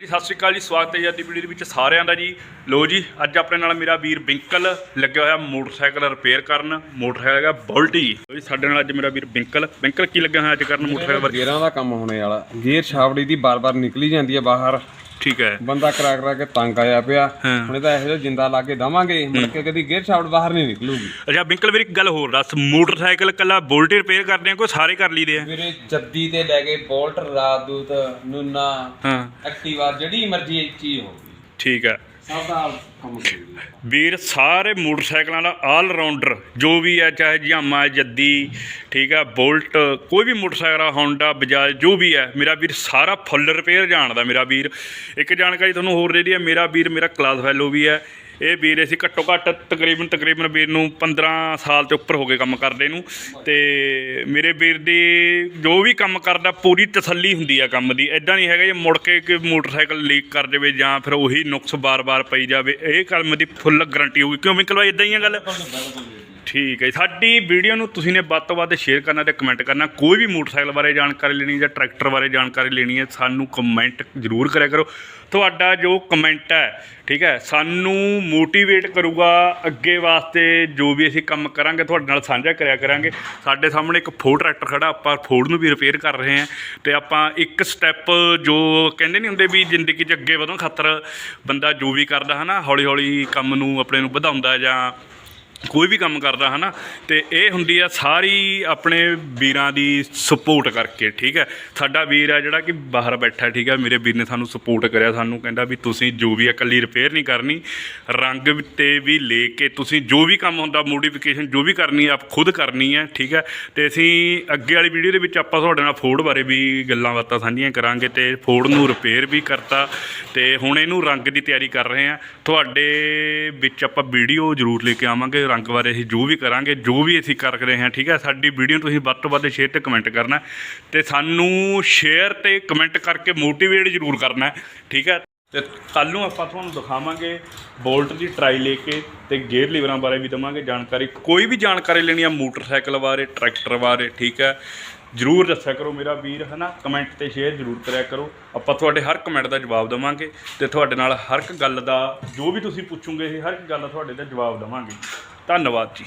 ਜੀ, ਸਤਿ ਸ਼੍ਰੀ ਅਕਾਲ ਜੀ, ਸਵਾਗਤ ਹੈ ਜੀ ਅੱਜ ਦੀ ਵੀਡੀਓ ਦੇ ਵਿੱਚ ਸਾਰਿਆਂ ਦਾ ਜੀ। ਲੋ ਜੀ, ਅੱਜ ਆਪਣੇ ਨਾਲ ਮੇਰਾ ਵੀਰ ਬਿੰਕਲ ਲੱਗਿਆ ਹੋਇਆ ਮੋਟਰਸਾਈਕਲ ਰਿਪੇਅਰ ਕਰਨ, ਮੋਟਰਸਾਈਕਲ ਹੈਗਾ ਬੁਲਟ ਜੀ। ਜੀ, ਸਾਡੇ ਨਾਲ ਅੱਜ ਮੇਰਾ ਵੀਰ ਬਿੰਕਲ। ਬਿੰਕਲ, ਕੀ ਲੱਗਿਆ ਹੋਇਆ ਅੱਜ ਕਰਨ ਮੋਟਰਸਾਈਕਲ ਬਾਰੇ? ਗੇਅਰਾਂ ਦਾ ਕੰਮ ਹੋਣੇ ਵਾਲਾ। ਗੇਅਰ ਛਾਵੜੀ ਦੀ ਬਾਰ-ਬਾਰ ਨਿਕਲੀ ਜਾਂਦੀ ਹੈ ਬਾਹਰ। ਠੀਕ ਹੈ। ਬੰਦਾ ਕਰਾ ਕਰਾ ਕੇ ਤੰਗ ਆਇਆ ਪਿਆ। ਹੁਣ ਇਹਦਾ ਇਹੋ ਜਿਹਾ ਜਿੰਦਾ ਲਾ ਕੇ ਦਵਾਂਗੇ। ਮੁੜ ਕੇ ਕਦੀ ਗੇਅਰ ਛਾਵੜ ਬਾਹਰ ਨਹੀਂ ਨਿਕਲੂਗੀ। ਅੱਛਾ ਬਿੰਕਲ ਵੀਰ ਇੱਕ ਗੱਲ ਹੋਰ ਦੱਸ। ਮੋਟਰਸਾਈਕਲ ਕੱਲਾ ਬੁਲਟ ਰਿਪੇਅਰ ਕਰਦੇ ਆ ਕੋਈ ਸਾਰੇ ਕਰ ਲਈਦੇ ਆ? ਵੀਰੇ ਜੱਦੀ ਤੇ ਲੈ ਕੇ ਬੋਲਟ ਰਾਜਦੂਤ ਨੂਨਾ ਹਾਂ। ਐਕਟਿਵਾ ਜਿਹੜੀ ਮਰਜ਼ੀ ਚੀਜ਼ ਹੋਵੇ। ਠੀਕ ਹੈ। ਸਭ ਦਾ ਕੰਮ ਕਰੀਏ ਵੀਰ, ਸਾਰੇ ਮੋਟਰਸਾਈਕਲਾਂ ਦਾ ਆਲ ਰਾਉਂਡਰ ਜੋ ਵੀ ਹੈ ਚਾਹੇ ਜਿਆਮਾ, ਜੱਦੀ, ਠੀਕ ਹੈ ਬੋਲਟ, ਕੋਈ ਵੀ ਮੋਟਰਸਾਈਕਲ ਆ ਹੋਂਡਾ ਬਜਾਜ ਜੋ ਵੀ ਹੈ ਮੇਰਾ ਵੀਰ ਸਾਰਾ ਫੁੱਲ ਰਿਪੇਅਰ ਜਾਣਦਾ ਮੇਰਾ ਵੀਰ। ਇੱਕ ਜਾਣਕਾਰੀ ਤੁਹਾਨੂੰ ਹੋਰ ਦੇ ਰਹੀ ਹੈ ਮੇਰਾ ਵੀਰ, ਮੇਰਾ ਕਲਾਸ ਫੈਲੋ ਵੀ ਹੈ ਇਹ ਵੀਰ ਅਸੀਂ ਘੱਟੋ ਘੱਟ ਤਕਰੀਬਨ ਤਕਰੀਬਨ ਵੀਰ ਨੂੰ 15 ਸਾਲ ਤੋਂ ਉੱਪਰ ਹੋ ਗਏ ਕੰਮ ਕਰਦੇ ਨੂੰ। ਤੇ ਮੇਰੇ ਵੀਰ ਦੀ ਜੋ ਵੀ ਕੰਮ ਕਰਦਾ, ਪੂਰੀ ਤਸੱਲੀ ਹੁੰਦੀ ਆ ਕੰਮ ਦੀ। ਐਦਾਂ ਨਹੀਂ ਹੈਗਾ ਜੇ ਮੁੜ ਕੇ ਕਿ ਮੋਟਰਸਾਈਕਲ ਲੀਕ ਕਰ ਜਾਵੇ ਜਾਂ ਫਿਰ ਉਹੀ ਨੁਕਸ ਬਾਰ-ਬਾਰ ਪਈ ਜਾਵੇ, ਇਹ ਕੰਮ ਦੀ ਫੁੱਲ ਗਰੰਟੀ ਹੋਊਗੀ। ਕਿਉਂ? ਮਿੰਕਲ ਭਾਈ ਇਦਾਂ ਹੀ ਆ ਗੱਲ। ਠੀਕ ਹੈ ਜੀ। ਸਾਡੀ ਵੀਡੀਓ ਨੂੰ ਤੁਸੀਂ ਨੇ ਵੱਧ ਤੋਂ ਵੱਧ ਸ਼ੇਅਰ ਕਰਨਾ ਤੇ ਕਮੈਂਟ ਕਰਨਾ। ਕੋਈ ਵੀ ਮੋਟਰਸਾਈਕਲ ਬਾਰੇ ਜਾਣਕਾਰੀ ਲੈਣੀ ਜਾਂ ਟਰੈਕਟਰ ਬਾਰੇ ਜਾਣਕਾਰੀ ਲੈਣੀ ਹੈ, ਸਾਨੂੰ ਕਮੈਂਟ ਜ਼ਰੂਰ ਕਰਿਆ ਕਰੋ। ਤੁਹਾਡਾ ਜੋ ਕਮੈਂਟ ਹੈ, ਠੀਕ ਹੈ, ਸਾਨੂੰ ਮੋਟੀਵੇਟ ਕਰੂਗਾ ਅੱਗੇ ਵਾਸਤੇ ਜੋ ਵੀ ਅਸੀਂ ਕੰਮ ਕਰਾਂਗੇ, ਤੁਹਾਡੇ ਨਾਲ ਸਾਂਝਾ ਕਰਿਆ ਕਰਾਂਗੇ। ਸਾਡੇ ਸਾਹਮਣੇ ਇੱਕ ਫੋਰਡ ਟਰੈਕਟਰ ਖੜਾ, ਆਪਾਂ ਫੋਰਡ ਨੂੰ ਵੀ ਰਿਪੇਅਰ ਕਰ ਰਹੇ ਹਾਂ ਤੇ ਆਪਾਂ ਇੱਕ ਸਟੈਪ ਜੋ ਕਹਿੰਦੇ ਨਹੀਂ ਹੁੰਦੇ ਵੀ ਜ਼ਿੰਦਗੀ 'ਚ ਅੱਗੇ ਵਧਣ ਖਾਤਰ ਬੰਦਾ ਜੋ ਵੀ ਕਰਦਾ ਹਨਾ ਹੌਲੀ ਹੌਲੀ ਕੰਮ ਨੂੰ ਆਪਣੇ ਨੂੰ ਵਧਾਉਂਦਾ ਜਾਂ ਕੋਈ ਵੀ ਕੰਮ ਕਰਦਾ ਹਨਾ, ਤੇ ਇਹ ਹੁੰਦੀ ਆ ਸਾਰੀ ਆਪਣੇ ਵੀਰਾਂ ਦੀ ਸਪੋਰਟ ਕਰਕੇ, ਠੀਕ ਹੈ? ਸਾਡਾ ਵੀਰ ਆ ਜਿਹੜਾ ਕਿ ਬਾਹਰ ਬੈਠਾ, ਠੀਕ ਹੈ? ਮੇਰੇ ਵੀਰ ਨੇ ਸਾਨੂੰ ਸਪੋਰਟ ਕਰਿਆ, ਸਾਨੂੰ ਕਹਿੰਦਾ ਵੀ ਤੁਸੀਂ ਜੋ ਵੀ ਆ ਇਕੱਲੀ ਰਿਪੇਅਰ ਨਹੀਂ ਕਰਨੀ, ਰੰਗ ਤੇ ਵੀ ਲੈ ਕੇ ਤੁਸੀਂ ਜੋ ਵੀ ਕੰਮ ਹੁੰਦਾ ਮੋਡੀਫਿਕੇਸ਼ਨ ਜੋ ਵੀ ਕਰਨੀ ਆ, ਆਪ ਖੁਦ ਕਰਨੀ ਹੈ ਠੀਕ ਹੈ? ਤੇ ਅਸੀਂ ਅੱਗੇ ਵਾਲੀ ਵੀਡੀਓ ਦੇ ਵਿੱਚ ਆਪਾਂ ਤੁਹਾਡੇ ਨਾਲ ਫੋਰਡ ਬਾਰੇ ਵੀ ਗੱਲਾਂ ਬਾਤਾਂ ਸਾਂਝੀਆਂ ਕਰਾਂਗੇ ਤੇ ਫੋਰਡ ਨੂੰ ਰਿਪੇਅਰ ਵੀ ਕਰਤਾ, ਤੇ ਹੁਣ ਇਹਨੂੰ ਰੰਗ ਦੀ ਤਿਆਰੀ ਕਰ ਰਹੇ ਹਾਂ ਤੁਹਾਡੇ ਵਿੱਚ ਆਪਾਂ ਵੀਡੀਓ ਜ਼ਰੂਰ ਲੈ ਕੇ ਆਵਾਂਗੇ ਰੰਗ ਬਾਰੇ ਅਸੀਂ ਜੋ ਵੀ ਕਰਾਂਗੇ, ਜੋ ਵੀ ਅਸੀਂ ਕਰ ਰਹੇ ਹਾਂ, ਠੀਕ ਹੈ, ਸਾਡੀ ਵੀਡੀਓ ਤੁਸੀਂ ਵੱਧ ਤੋਂ ਵੱਧ ਸ਼ੇਅਰ ਤੇ ਕਮੈਂਟ ਕਰਨਾ ਤੇ ਸਾਨੂੰ ਸ਼ੇਅਰ ਤੇ ਕਮੈਂਟ ਕਰਕੇ ਮੋਟੀਵੇਟ ਜ਼ਰੂਰ ਕਰਨਾ ਠੀਕ ਹੈ। ਤੇ ਕੱਲ ਨੂੰ ਆਪਾਂ ਤੁਹਾਨੂੰ ਦਿਖਾਵਾਂਗੇ ਬੋਲਟ ਦੀ ਟਰਾਈ ਲੈ ਕੇ ਤੇ ਗੇਅਰ ਲੀਵਰਾਂ ਬਾਰੇ ਵੀ ਦਵਾਂਗੇ ਜਾਣਕਾਰੀ। ਕੋਈ ਵੀ ਜਾਣਕਾਰੀ ਲੈਣੀ ਆ ਮੋਟਰਸਾਈਕਲ ਬਾਰੇ ਟਰੈਕਟਰ ਬਾਰੇ, ਠੀਕ ਹੈ। ਜਰੂਰ ਦੱਸਿਆ ਕਰੋ ਮੇਰਾ ਵੀਰ, ਹਨਾ ਕਮੈਂਟ ਤੇ ਸ਼ੇਅਰ ਜਰੂਰ ਕਰਿਆ ਕਰੋ। ਆਪਾਂ ਤੁਹਾਡੇ ਹਰ ਕਮੈਂਟ ਦਾ ਜਵਾਬ ਦੇਵਾਂਗੇ ਤੇ ਤੁਹਾਡੇ ਨਾਲ ਹਰ ਇੱਕ ਗੱਲ ਦਾ, ਜੋ ਵੀ ਤੁਸੀਂ ਪੁੱਛੋਗੇ ਹਰ ਇੱਕ ਗੱਲ ਦਾ ਤੁਹਾਡੇ ਦਾ ਜਵਾਬ ਦੇਵਾਂਗੇ। ਧੰਨਵਾਦ ਜੀ।